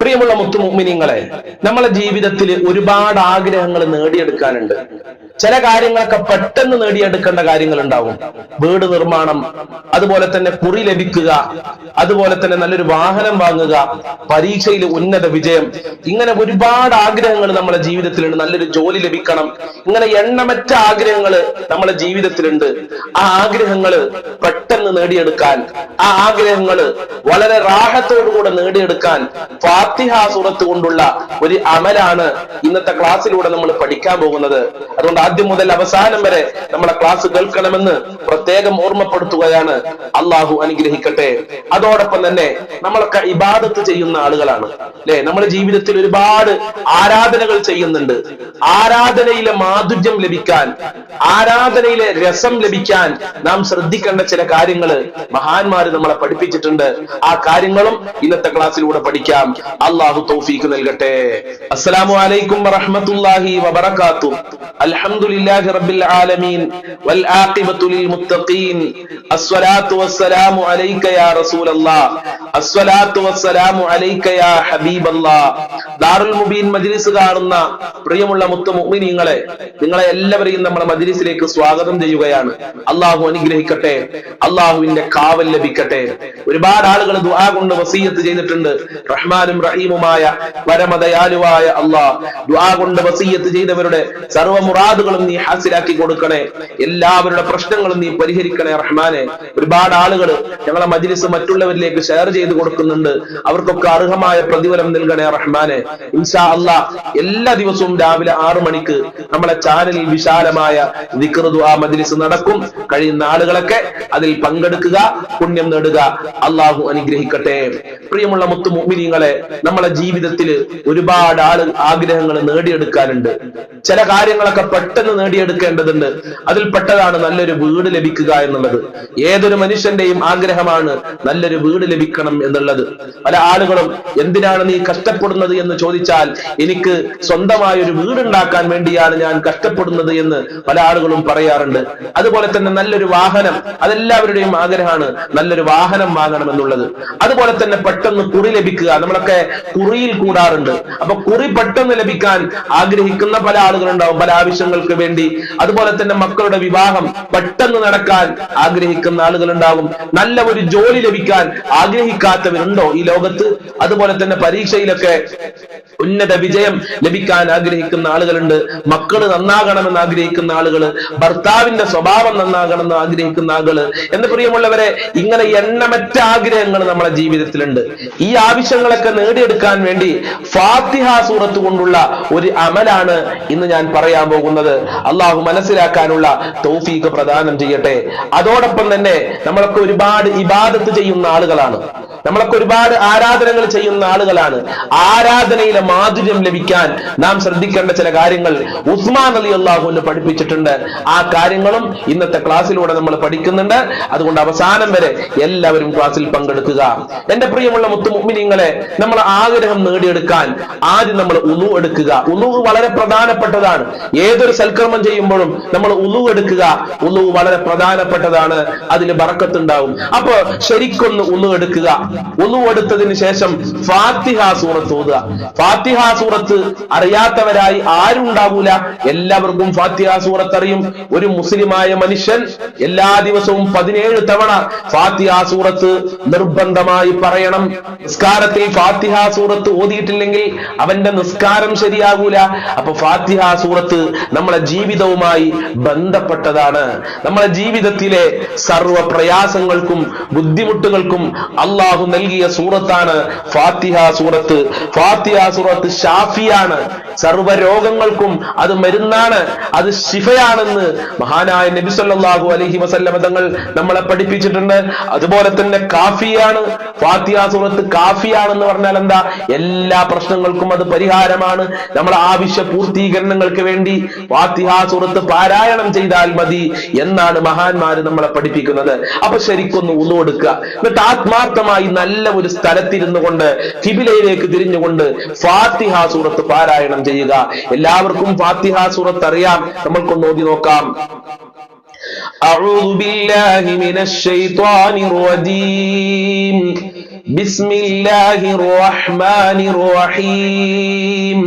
പ്രിയമുള്ള മുത്തുമുമിനിങ്ങളെ നമ്മളെ ജീവിതത്തിൽ ഒരുപാട് ആഗ്രഹങ്ങൾ നേടിയെടുക്കാനുണ്ട്. ചില കാര്യങ്ങളൊക്കെ പെട്ടെന്ന് നേടിയെടുക്കേണ്ട കാര്യങ്ങൾ ഉണ്ടാവും വീട് നിർമ്മാണം അതുപോലെ തന്നെ കുറി ലഭിക്കുക അതുപോലെ തന്നെ നല്ലൊരു വാഹനം വാങ്ങുക പരീക്ഷയിൽ ഉന്നത വിജയം. ഇങ്ങനെ ഒരുപാട് ആഗ്രഹങ്ങൾ നമ്മളെ ജീവിതത്തിലുണ്ട്. നല്ലൊരു ജോലി ലഭിക്കണം. ഇങ്ങനെ എണ്ണമറ്റ ആഗ്രഹങ്ങൾ നമ്മളെ ജീവിതത്തിലുണ്ട്. ആ ആഗ്രഹങ്ങൾ പെട്ടെന്ന് നേടിയെടുക്കാൻ ആ ആഗ്രഹങ്ങൾ വളരെ റാഹത്തോടുകൂടെ നേടിയെടുക്കാൻ ഫാത്തിഹ സൂറത്ത് കൊണ്ടുള്ള ഒരു അമലാണ് ഇന്നത്തെ ക്ലാസ്സിലൂടെ നമ്മൾ പഠിക്കാൻ പോകുന്നത്. അതുകൊണ്ട് ആദ്യം മുതൽ അവസാനം വരെ നമ്മളെ ക്ലാസ് കേൾക്കണമെന്ന് പ്രത്യേകം ഓർമ്മപ്പെടുത്തുകയാണ് അള്ളാഹു അനുഗ്രഹിക്കട്ടെ. അതോടൊപ്പം തന്നെ നമ്മളൊക്കെ ഇബാദത്ത് ചെയ്യുന്ന ആളുകളാണ്. അല്ലെ? നമ്മുടെ ജീവിതത്തിൽ ഒരുപാട് ആരാധനകൾ ചെയ്യുന്നുണ്ട്. ആരാധനയിലെ മാധുര്യം ലഭിക്കാൻ ആരാധനയിലെ രസം ലഭിക്കാൻ നാം ശ്രദ്ധിക്കേണ്ട ചില കാര്യങ്ങൾ മഹാന്മാര് നമ്മളെ പഠിപ്പിച്ചിട്ടുണ്ട്. ആ കാര്യങ്ങളും ഇന്നത്തെ ക്ലാസ്സിലൂടെ പഠിക്കാം. അള്ളാഹു തൗഫീക്ക് നൽകട്ടെ. അസ്സലാമു അലൈക്കും വറഹ്മത്തുള്ളാഹി വബറകാത്തു. അൽഹംദുലില്ലാഹി റബ്ബിൽ ആലമീൻ. വൽ ആഖിബത്തു ലിൽ മുത്തഖീൻ. അസ്സലാത്തു വസ്സലാമു അലൈക യാ റസൂലല്ലാഹ് വസ്സലാമു ദാറുൽ മുബീൻ മജ്ലിസ് കാണുന്ന പ്രിയമുള്ള മുത്തു നിങ്ങളെ എല്ലാവരെയും നമ്മുടെ മജ്ലിസിലേക്ക് സ്വാഗതം ചെയ്യുകയാണ്. അള്ളാഹു അനുഗ്രഹിക്കട്ടെ അള്ളാഹുവിന്റെ കാവൽ ലഭിക്കട്ടെ. ഒരുപാട് ആളുകൾ ദുആ കൊണ്ട് വസീയത്ത് ചെയ്തിട്ടുണ്ട്. റഹ്മാനും റഹീമുമായ പരമദയാലുവായ അള്ളാഹ് ദുആ കൊണ്ട് വസീയത്ത് ചെയ്തവരുടെ സർവ മുറാദുകളും നീ ഹാസിലാക്കി കൊടുക്കണേ. എല്ലാവരുടെ പ്രശ്നങ്ങളും നീ പരിഹരിക്കണേ റഹ്മാനെ. ഒരുപാട് ആളുകൾ ഞങ്ങളെ മജ്ലിസ് മറ്റുള്ളവരിലേക്ക് ഷെയർ ചെയ്ത് കൊടുക്കുന്നുണ്ട്. അവർക്കൊക്കെ അർഹമായ പ്രതിഫലം നൽകണേ റഹ്മാനെ. ഇൻഷാ അള്ളാ എല്ലാ ദിവസവും രാവിലെ ആറു മണിക്ക് നമ്മളെ ചാനലിൽ വിശാലമായ ദിക്ർ ദുആ മജ്ലിസ് നടക്കും. കഴിയുന്ന ആളുകളൊക്കെ അതിൽ പങ്കെടുക്കുക പുണ്യം നേടുക. അള്ളാഹു അനുഗ്രഹിക്കട്ടെ. പ്രിയമുള്ള മുത്തു മുമിനിങ്ങളെ നമ്മളെ ജീവിതത്തിൽ ഒരുപാട് ആൾ ആഗ്രഹങ്ങൾ നേടിയെടുക്കാനുണ്ട്. ചില കാര്യങ്ങളൊക്കെ പെട്ടെന്ന് നേടിയെടുക്കേണ്ടതുണ്ട്. അതിൽ പെട്ടതാണ് നല്ലൊരു വീട് ലഭിക്കുക എന്നുള്ളത്. ഏതൊരു മനുഷ്യന്റെയും ആഗ്രഹമാണ് നല്ലൊരു വീട് ലഭിക്കണം എന്നുള്ളത്. പല ആളുകളും എന്തിനാണ് നീ കഷ്ടപ്പെടുന്നത് എന്ന് ചോദിച്ചാൽ എനിക്ക് സ്വന്തമായ ഒരു വീടുണ്ടാക്കാൻ വേണ്ടിയാണ് ഞാൻ കഷ്ടപ്പെടുന്നത് എന്ന് പല ആളുകളും പറയാറുണ്ട്. അതുപോലെ തന്നെ നല്ലൊരു വാഹനം അതെല്ലാവരുടെയും ആഗ്രഹമാണ് നല്ലൊരു വാഹനം വാങ്ങണം എന്നുള്ളത്. അതുപോലെ തന്നെ പെട്ടെന്ന് കുറി ലഭിക്കുക നമ്മളൊക്കെ കുറിയിൽ കൂടാറുണ്ട്. അപ്പൊ കുറി പെട്ടെന്ന് ലഭിക്കാൻ ആഗ്രഹിക്കുന്ന പല ആളുകളുണ്ടാവും പല ആവശ്യങ്ങൾക്ക് വേണ്ടി. അതുപോലെ തന്നെ മക്കളുടെ വിവാഹം പെട്ടെന്ന് നടക്കാൻ ആഗ്രഹിക്കുന്ന ആളുകളുണ്ടാവും. നല്ല ഒരു ജോലി ലഭിക്കാൻ ആഗ്രഹിക്കാത്തവരുണ്ടോ ഈ ലോകത്ത്? അതുപോലെ തന്നെ പരീക്ഷയിലൊക്കെ ഉന്നത വിജയം ലഭിക്കാൻ ആഗ്രഹിക്കുന്ന ആളുകളുണ്ട്. മക്കൾ നന്നാകണമെന്ന് ആഗ്രഹിക്കുന്ന ആളുകൾ ഭർത്താവിന്റെ സ്വഭാവം നന്നാകണമെന്ന് ആഗ്രഹിക്കുന്ന ആളുകൾ. എന്റെ പ്രിയമുള്ളവരെ ഇങ്ങനെ എണ്ണമറ്റ ആഗ്രഹങ്ങൾ നമ്മുടെ ജീവിതത്തിലുണ്ട്. ഈ ആവശ്യങ്ങളൊക്കെ നേടിയെടുക്കാൻ വേണ്ടി ഫാത്തിഹ സൂറത്ത് കൊണ്ടുള്ള ഒരു അമലാണ് ഇന്ന് ഞാൻ പറയാൻ പോകുന്നത്. അള്ളാഹു മനസ്സിലാക്കാനുള്ള തൗഫീഖ് പ്രദാനം ചെയ്യട്ടെ. അതോടൊപ്പം തന്നെ നമ്മളൊക്കെ ഒരുപാട് ഇബാദത്ത് ചെയ്യുന്ന ആളുകളാണ്. നമ്മളൊക്കെ ഒരുപാട് ആരാധനകൾ ചെയ്യുന്ന ആളുകളാണ്. ആരാധനയിലെ മാധുര്യം ലഭിക്കാൻ നാം ശ്രദ്ധിക്കേണ്ട ചില കാര്യങ്ങൾ ഉസ്മാൻ അലി അള്ളാഹുവിന് പഠിപ്പിച്ചിട്ടുണ്ട്. ആ കാര്യങ്ങളും ഇന്നത്തെ ക്ലാസ്സിലൂടെ നമ്മൾ പഠിക്കുന്നുണ്ട്. അതുകൊണ്ട് അവസാനം വരെ എല്ലാവരും ക്ലാസ്സിൽ പങ്കെടുക്കുക. എന്റെ പ്രിയമുള്ള മുത്തുമുമിനിങ്ങളെ നമ്മൾ ആഗ്രഹം നേടിയെടുക്കാൻ ആദ്യം നമ്മൾ ഉളു എടുക്കുക. ഉളു വളരെ പ്രധാനപ്പെട്ടതാണ്. ഏതൊരു സൽക്രമം ചെയ്യുമ്പോഴും നമ്മൾ ഉളു എടുക്കുക. ഉളു വളരെ പ്രധാനപ്പെട്ടതാണ്. അതിന് ബറക്കത്തുണ്ടാവും. അപ്പൊ ശരിക്കൊന്ന് ഉളു എടുക്കുക. ഉളു എടുത്തതിന് ശേഷം ഫാത്തിഹ സൂറത്ത് ഓതുക. ഫാത്തിഹ സൂറത്ത് അറിയാത്തവരായി ആരുണ്ടാവൂല? എല്ലാവർക്കും ഫാത്തിഹ സൂറത്ത് അറിയും. ഒരു മുസ്ലിമായ മനുഷ്യൻ എല്ലാ ദിവസവും പതിനേഴ് തവണ ഫാത്തിഹ സൂറത്ത് നിർബന്ധമായി പറയണം. നിസ്കാരത്തിൽ ഫാത്തിഹ സൂറത്ത് ഓതിയിട്ടില്ലെങ്കിൽ അവന്റെ നിസ്കാരം ശരിയാകൂല അപ്പൊ ഫാത്തിഹ സൂറത്ത് നമ്മളെ ജീവിതവുമായി ബന്ധപ്പെട്ടതാണ്. നമ്മളെ ജീവിതത്തിലെ സർവ പ്രയാസങ്ങൾക്കും ബുദ്ധിമുട്ടുകൾക്കും അള്ളാഹു നൽകിയ സൂറത്താണ് ഫാത്തിഹ സൂറത്ത്. ഫാത്തിഹ സൂറത്ത് ഷാഫിയാണ്. സർവ രോഗങ്ങൾക്കും അത് മരുന്നാണ്. അത് ശിഫയാണെന്ന് മഹാനായ നബി സല്ലാഹു അലഹി വസല്ലമ തങ്ങൾ നമ്മളെ പഠിപ്പിച്ചിട്ടുണ്ട്. അതുപോലെ തന്നെ കാഫിയാണ്. ഫാത്തിഹ സൂറത്ത് കാഫിയാണെന്ന് പറഞ്ഞാൽ എന്താ? എല്ലാ പ്രശ്നങ്ങൾക്കും അത് പരിഹാരമാണ്. നമ്മളെ ആവശ്യ പൂർത്തീകരണങ്ങൾക്ക് വേണ്ടി ഫാത്തിഹ സൂറത്ത് പാരായണം ചെയ്താൽ മതി എന്നാണ് മഹാന്മാര് നമ്മളെ പഠിപ്പിക്കുന്നത്. അപ്പൊ ശരിക്കൊന്ന് ഉള്ളു കൊടുക്കുക. എന്നിട്ട് ആത്മാർത്ഥമായി നല്ല ഒരു സ്ഥലത്തിരുന്നു കൊണ്ട് കിബിലയിലേക്ക് തിരിഞ്ഞുകൊണ്ട് ഫാത്തിഹ സൂറത്ത് പാരായണം ചെയ്യുക എല്ലാവർക്കും ഫാത്തിഹ സൂറത്ത് അറിയാം നമ്മൾക്കൊന്ന് ഓതി നോക്കാം أعوذ بالله من الشيطان الرجيم بسم الله الرحمن الرحيم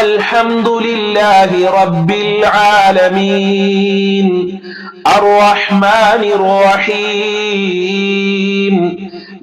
الحمد لله رب العالمين الرحمن الرحيم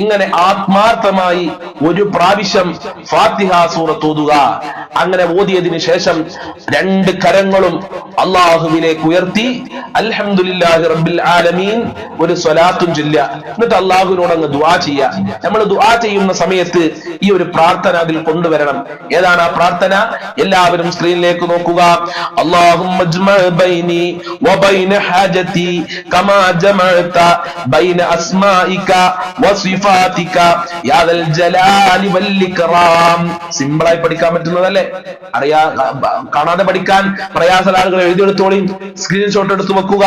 ഇങ്ങനെ ആത്മാർത്ഥമായി ഒരു പ്രാവശ്യം ഫാത്തിഹ സൂറത്ത് ഓതുക അങ്ങനെ ഓതിയതിനു ശേഷം രണ്ട് കരങ്ങളും അള്ളാഹുവിലേക്ക് ഉയർത്തി അൽഹംദുലില്ലാഹി റബ്ബിൽ ആലമീൻ ഒരു സ്വലാത്തും ചൊല്ല എന്നിട്ട് അള്ളാഹുവിനോട് അങ്ങ് ദുആ ചെയ്യുക നമ്മൾ ദുആ ചെയ്യുന്ന സമയത്ത് ഈ ഒരു പ്രാർത്ഥന അതിൽ കൊണ്ടുവരണം ഏതാണ് ആ പ്രാർത്ഥന എല്ലാവരും സ്ക്രീനിലേക്ക് നോക്കുക اللهم اجمع بيني وبين حاجتي كما جمعت بين أسمائك وصفاتك സിമ്പിളായി പഠിക്കാൻ പറ്റുന്നതല്ലേ? അറിയാ കാണാതെ പഠിക്കാൻ പ്രയാസ ആളുകൾ എഴുതിയെടുത്തോളി. സ്ക്രീൻഷോട്ട് എടുത്ത് വെക്കുക.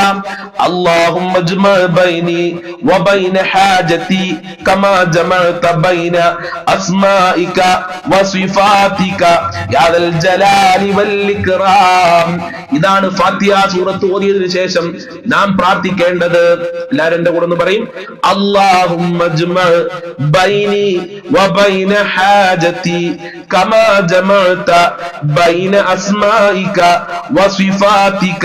ഇതാണ് ഫാത്തിയ സൂറത്ത് ഓതിയതിന് ശേഷം നാം പ്രാർത്ഥിക്കേണ്ടത്. എല്ലാവരും എന്റെ കൂടെ ഒന്ന് പറയും. അള്ളാഹുമ്മ بيني وبين حاجتي كما جمعت بين أسمائك وصفاتك.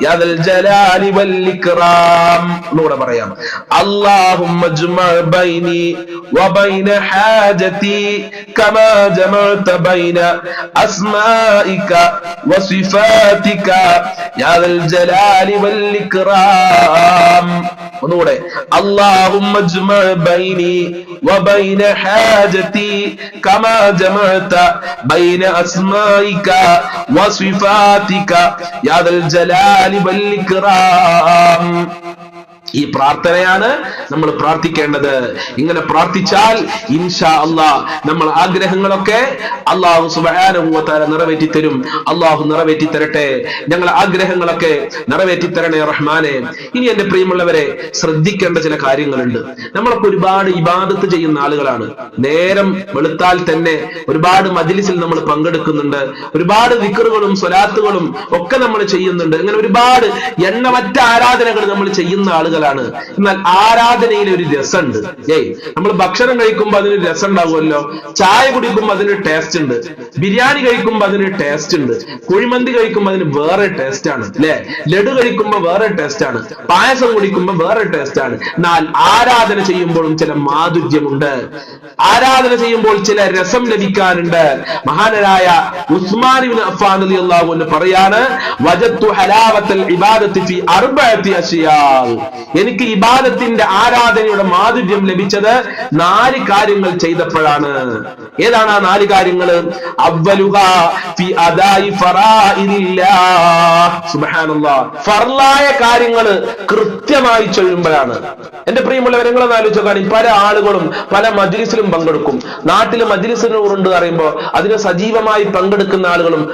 يا ذا الجلال والإكرام. نور بريام اللهم اجمع بيني وبين حاجتي كما جمعت بين أسمائك وصفاتك. يا ذا الجلال والإكرام. نور اللهم اجمع بيني وبين حاجتي كما جمعت بين أسمائك وصفاتك. يا ذا الجلال والإكرام. ഈ പ്രാർത്ഥനയാണ് നമ്മൾ പ്രാർത്ഥിക്കേണ്ടത്. ഇങ്ങനെ പ്രാർത്ഥിച്ചാൽ ഇൻഷാ അള്ളാ നമ്മൾ ആഗ്രഹങ്ങളൊക്കെ അള്ളാഹു സുബാനുഭവത്താല നിറവേറ്റി തരും. അള്ളാഹു നിറവേറ്റി തരട്ടെ. ഞങ്ങൾ ആഗ്രഹങ്ങളൊക്കെ നിറവേറ്റി തരണേ റഹ്മാനെ. ഇനി എന്റെ പ്രിയമുള്ളവരെ ശ്രദ്ധിക്കേണ്ട ചില കാര്യങ്ങളുണ്ട്. നമ്മളൊക്കെ ഒരുപാട് ഇബാദത്ത് ചെയ്യുന്ന ആളുകളാണ്. നേരം വെളുത്താൽ തന്നെ ഒരുപാട് മജിലിസിൽ നമ്മൾ പങ്കെടുക്കുന്നുണ്ട്. ഒരുപാട് വിക്കറുകളും സ്വലാത്തുകളും ഒക്കെ നമ്മൾ ചെയ്യുന്നുണ്ട്. ഇങ്ങനെ ഒരുപാട് എണ്ണമറ്റ ആരാധനകൾ നമ്മൾ ചെയ്യുന്ന ആളുകളാണ് എന്നാൽ ആരാധനയിൽ ഒരു രസമുണ്ട്. ഏയ് നമ്മൾ ഭക്ഷണം കഴിക്കുമ്പോൾ അതിന് രസം ഉണ്ടാവുമല്ലോ ചായ കുടിക്കുമ്പോൾ അതിന് ടേസ്റ്റ് ഉണ്ട്. ബിരിയാണി കഴിക്കുമ്പോൾ അതിന് ടേസ്റ്റ് ഉണ്ട്. കുഴിമന്തി കഴിക്കുമ്പോൾ അതിന് വേറെ ടേസ്റ്റ് ആണ്. അല്ലെ? ലഡു കഴിക്കുമ്പോൾ വേറെ ടേസ്റ്റ് ആണ്. പായസം കുടിക്കുമ്പോൾ വേറെ ടേസ്റ്റ് ആണ്. എന്നാൽ ആരാധന ചെയ്യുമ്പോഴും ചില മാധുര്യമുണ്ട്. ആരാധന ചെയ്യുമ്പോൾ ചില രസം ലഭിക്കാനുണ്ട്. മഹാനരായ ഉസ്മാൻ ഇബ്നു അഫ്ഫാൻ റളിയല്ലാഹു അൻഹു പറയാണ് വജത്തു ഹലാവത്തൽ ഇബാദത്തി ഫി അർബഅത്തി അശ്യാൽ. എനിക്ക് ഇബാദത്തിന്റെ ആരാധനയുടെ മാധുര്യം ലഭിച്ചത് നാല് കാര്യങ്ങൾ ചെയ്തപ്പോഴാണ്. ഏതാണ് ആ നാല് കാര്യങ്ങൾ ഫർലായ കാര്യങ്ങൾ കൃത്യമായി ചെയ്യുമ്പോഴാണ് എന്റെ പ്രിയമുള്ളവരെ നിങ്ങളൊന്ന് ആലോചിച്ച് കാണി പല ആളുകളും പല മജ്ലിസിലും പങ്കെടുക്കും. നാട്ടിൽ മജ്ലിസിനുണ്ട് പറയുമ്പോൾ അതിന് സജീവമായി പങ്കെടുക്കുന്ന ആളുകളും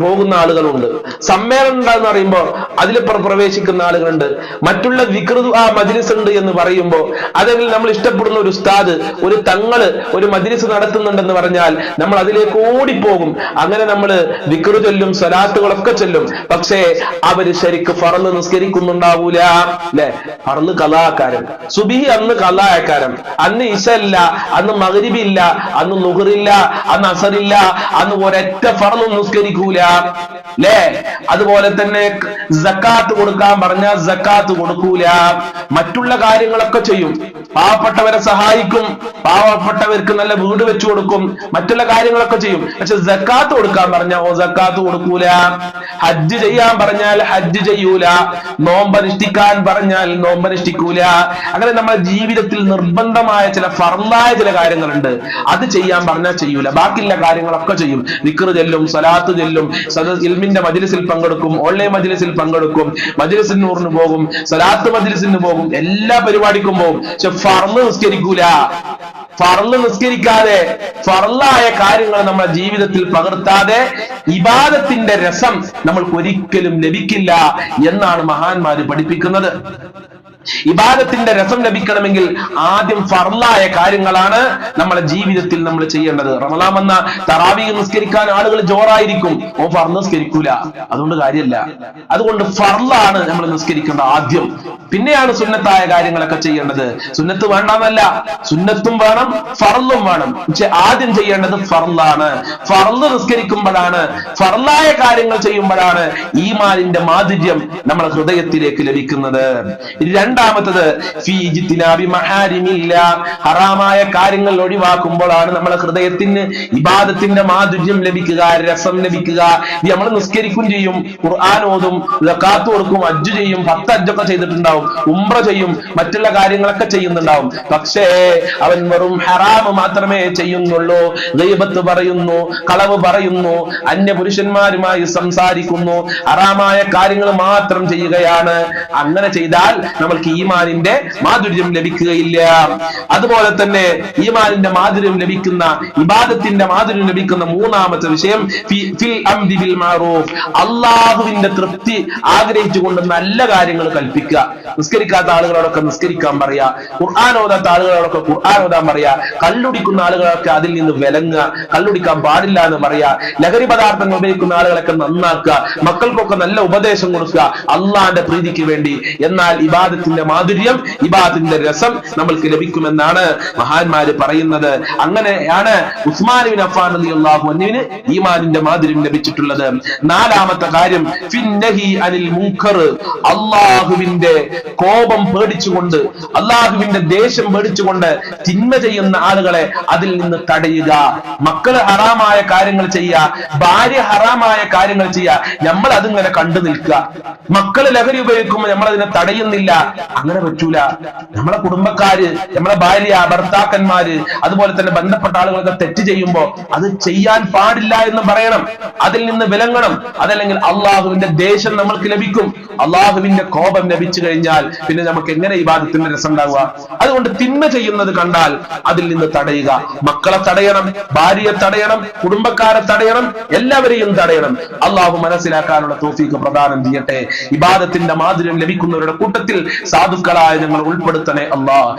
പോകുന്ന ആളുകളുണ്ട്. സമ്മേളനം ഉണ്ടാകുന്ന പറയുമ്പോൾ അതിൽ പ്രവേശിക്കുന്ന ആളുകളുണ്ട്. മറ്റുള്ള വികൃത ആ മജ്ലിസ് ഉണ്ട് എന്ന് പറയുമ്പോൾ അതെങ്കിൽ നമ്മൾ ഇഷ്ടപ്പെടുന്ന ഒരു ഉസ്താദ് ഒരു തങ്ങൾ ഒരു മജ്ലിസ് നടത്തുന്നുണ്ടെന്ന് പറഞ്ഞാൽ നമ്മൾ അതിലേക്ക് ഓടിപ്പോകും. അങ്ങനെ നമ്മൾ വിക്രു ചൊല്ലും സ്വലാത്തുകളൊക്കെ ചൊല്ലും. പക്ഷേ അവർ ശരിക്ക് ഫറന്ന് നിസ്കരിക്കുന്നുണ്ടാവൂല. അല്ലെ? ഫറന്ന് കലാകാരൻ. സുബിഹി അന്ന് കലാകാരൻ. അന്ന് ഇശല്ല അന്ന് മകരിബില്ല അന്ന് നുഹറില്ല അന്ന് അസറില്ല അന്ന് ഒരൊറ്റ ഫറന്നും നിസ്കരിക്കൂല. അല്ലേ? അതുപോലെ തന്നെ ജക്കാത്ത് കൊടുക്കാൻ പറഞ്ഞാൽ ജക്കാത്ത് കൊടുക്കൂല. മറ്റുള്ള കാര്യങ്ങളൊക്കെ ചെയ്യും. പാവപ്പെട്ടവരെ സഹായിക്കും. പാവപ്പെട്ടവർക്ക് നല്ല വീട് വെച്ചു കൊടുക്കും. മറ്റുള്ള കാര്യങ്ങളൊക്കെ ചെയ്യും. പക്ഷെ ജക്കാത്ത് കൊടുക്കാൻ പറഞ്ഞ ഓ ജക്കാത്ത് കൊടുക്കൂല. ഹജ്ജ് ചെയ്യാൻ പറഞ്ഞാൽ ഹജ്ജ് ചെയ്യൂല. നോമ്പനുഷ്ഠിക്കാൻ പറഞ്ഞാൽ നോമ്പനുഷ്ഠിക്കൂല അങ്ങനെ നമ്മുടെ ജീവിതത്തിൽ നിർബന്ധമായ ചില ഫർലായ ചില കാര്യങ്ങളുണ്ട്. അത് ചെയ്യാൻ പറഞ്ഞാൽ ചെയ്യൂല. ബാക്കിയുള്ള കാര്യങ്ങളൊക്കെ ചെയ്യും. നിക്കറ് ചെല്ലും സലാത്ത് ചെല്ലും ഇൽമിന്റെ മജ്ലിസിൽ പങ്കെടുക്കും ഓൺലൈൻ മജ്ലിസിൽ പങ്കെടുക്കും മജ്ലിസിന് നൂറിന് പോകും സലാത്ത് മജിലിസിന് പോകും എല്ലാ പരിപാടിക്കും പോകും. പക്ഷെ ഫർന്ന് നിസ്കരിക്കൂല. ഫറൽ നിസ്കരിക്കാതെ ഫറലായ കാര്യങ്ങൾ നമ്മുടെ ജീവിതത്തിൽ പകർത്താതെ ഇബാദത്തിന്റെ രസം നമ്മൾക്ക് ഒരിക്കലും ലഭിക്കില്ല എന്നാണ് മഹാന്മാര് പഠിപ്പിക്കുന്നത്. ഇബാദത്തിന്റെ രസം ലഭിക്കണമെങ്കിൽ ആദ്യം ഫർലായ കാര്യങ്ങളാണ് നമ്മുടെ ജീവിതത്തിൽ നമ്മൾ ചെയ്യേണ്ടത്. റമലാം വന്ന തറാവി നിസ്കരിക്കാൻ ആളുകൾ ജോറായിരിക്കും. ഓ ഫർ നിസ്കരിക്കൂല. അതുകൊണ്ട് കാര്യമല്ല അതുകൊണ്ട് ഫർലാണ് നമ്മൾ നിസ്കരിക്കേണ്ടത് ആദ്യം. പിന്നെയാണ് സുന്നത്തായ കാര്യങ്ങളൊക്കെ ചെയ്യേണ്ടത്. സുന്നത്ത് വേണ്ടെന്നല്ല. സുന്നത്തും വേണം ഫർലും വേണം. പക്ഷെ ആദ്യം ചെയ്യേണ്ടത് ഫർലാണ്. ഫർൽ നിസ്കരിക്കുമ്പോഴാണ് ഫർലായ കാര്യങ്ങൾ ചെയ്യുമ്പോഴാണ് ഈമാനിന്റെ മാധുര്യം നമ്മുടെ ഹൃദയത്തിലേക്ക് ലഭിക്കുന്നത്. രണ്ടാമത്തത് ഹറാമായ കാര്യങ്ങൾ ഒഴിവാക്കുമ്പോഴാണ് നമ്മളെ ഹൃദയത്തിന് ഇബാദത്തിന്റെ മാധുര്യം ലഭിക്കുക രസം ലഭിക്കുക. നമ്മൾ നിസ്കരിക്കും ചെയ്യും ഖുർആൻ ഓതും കൊടുക്കും അജ്ജു ചെയ്യും പത്ത് അജ്ജൊക്കെ ചെയ്തിട്ടുണ്ടാവും ഉംറ ചെയ്യും മറ്റുള്ള കാര്യങ്ങളൊക്കെ ചെയ്യുന്നുണ്ടാവും. പക്ഷേ അവൻ വെറും ഹറാമ് മാത്രമേ ചെയ്യുന്നുള്ളൂ. ദൈവത്ത് പറയുന്നു കളവ് പറയുന്നു അന്യ പുരുഷന്മാരുമായി സംസാരിക്കുന്നു ഹറാമായ കാര്യങ്ങൾ മാത്രം ചെയ്യുകയാണ്. അങ്ങനെ ചെയ്താൽ നമ്മൾക്ക് ഈമാനിന്റെ മാധുര്യം ലഭിക്കുകയില്ല. അതുപോലെ തന്നെ ഈമാനിന്റെ മാധുര്യം ലഭിക്കുന്ന ഇബാദത്തിന്റെ മാധുര്യം ലഭിക്കുന്ന മൂന്നാമത്തെ വിഷയം അള്ളാഹുവിന്റെ തൃപ്തി ആഗ്രഹിച്ചുകൊണ്ട് നല്ല കാര്യങ്ങൾ കൽപ്പിക്കുക. നിസ്കരിക്കാത്ത ആളുകളോടൊക്കെ നിസ്കരിക്കാൻ പറയാ. ഖുർആൻ ഓതാത്ത ആളുകളോടൊക്കെ ഖുർആൻ ഓതാൻ പറയാ. കല്ലുടിക്കുന്ന ആളുകളൊക്കെ അതിൽ നിന്ന് വിലങ്ങുക. കല്ലുടിക്കാൻ പാടില്ല എന്ന് പറയാ. ലഹരി പദാർത്ഥങ്ങൾ ഉപയോഗിക്കുന്ന ആളുകളൊക്കെ നന്നാക്കുക. മക്കൾക്കൊക്കെ നല്ല ഉപദേശം കൊടുക്കുക. അള്ളാന്റെ പ്രീതിക്ക് വേണ്ടി. എന്നാൽ ഇബാദത്തിന്റെ മാധുര്യം ഇബാദത്തിന്റെ രസം നമ്മൾക്ക് ലഭിക്കുമെന്നാണ് മഹാന്മാര് പറയുന്നത്. അങ്ങനെയാണ് ഉസ്മാൻ ബിൻ അഫ്ഫാൻ റളിയല്ലാഹു അൻഹുവിന് ഈമാനിന്റെ മാധുര്യം ലഭിച്ചിട്ടുള്ളത്. നാലാമത്തെ കാര്യം ഫിന്നഹി അനിൽ മുൻകർ അള്ളാഹുവിന്റെ കോപം പേടിച്ചുകൊണ്ട് അള്ളാഹുവിന്റെ ദേഷ്യം പേടിച്ചുകൊണ്ട് തിന്മ ചെയ്യുന്ന ആളുകളെ അതിൽ നിന്ന് തടയുക. മക്കൾ ഹറാമായ കാര്യങ്ങൾ ചെയ്യുക ഭാര്യ ഹറാമായ കാര്യങ്ങൾ ചെയ്യുക നമ്മൾ അതിങ്ങനെ കണ്ടു നിൽക്കുക. മക്കൾ ലഹരി ഉപയോഗിക്കുമ്പോൾ നമ്മൾ അതിനെ തടയുന്നില്ല. അങ്ങനെ പറ്റൂല. നമ്മളെ കുടുംബക്കാര് നമ്മളെ ഭാര്യ ഭർത്താക്കന്മാര് അതുപോലെ തന്നെ ബന്ധപ്പെട്ട ആളുകളൊക്കെ തെറ്റ് ചെയ്യുമ്പോ അത് ചെയ്യാൻ പാടില്ല എന്ന് പറയണം. അതിൽ നിന്ന് വിലങ്ങണം. അതല്ലെങ്കിൽ അള്ളാഹുവിന്റെ ദേഷ്യം നമ്മൾക്ക് ലഭിക്കും. അള്ളാഹുവിന്റെ കോപം ലഭിച്ചു കഴിഞ്ഞാൽ പിന്നെ നമുക്ക് എങ്ങനെ ഈ ബാധത്തിന്റെ രസം ഉണ്ടാവുക? അതുകൊണ്ട് തിന്മ ചെയ്യുന്നത് കണ്ടാൽ അതിൽ നിന്ന് തടയുക. മക്കളെ തടയണം ഭാര്യയെ തടയണം കുടുംബക്കാരെ തടയണം എല്ലാവരെയും തടയണം. അള്ളാഹു മനസ്സിലാക്കാനുള്ള തോഫീക്ക് പ്രദാനം ചെയ്യട്ടെ. ഇബാദത്തിന്റെ മാധുര്യം ലഭിക്കുന്നവരുടെ കൂട്ടത്തിൽ സാധുക്കളായ ഞങ്ങൾ ഉൾപ്പെടുത്തണേ അള്ളാഹ്.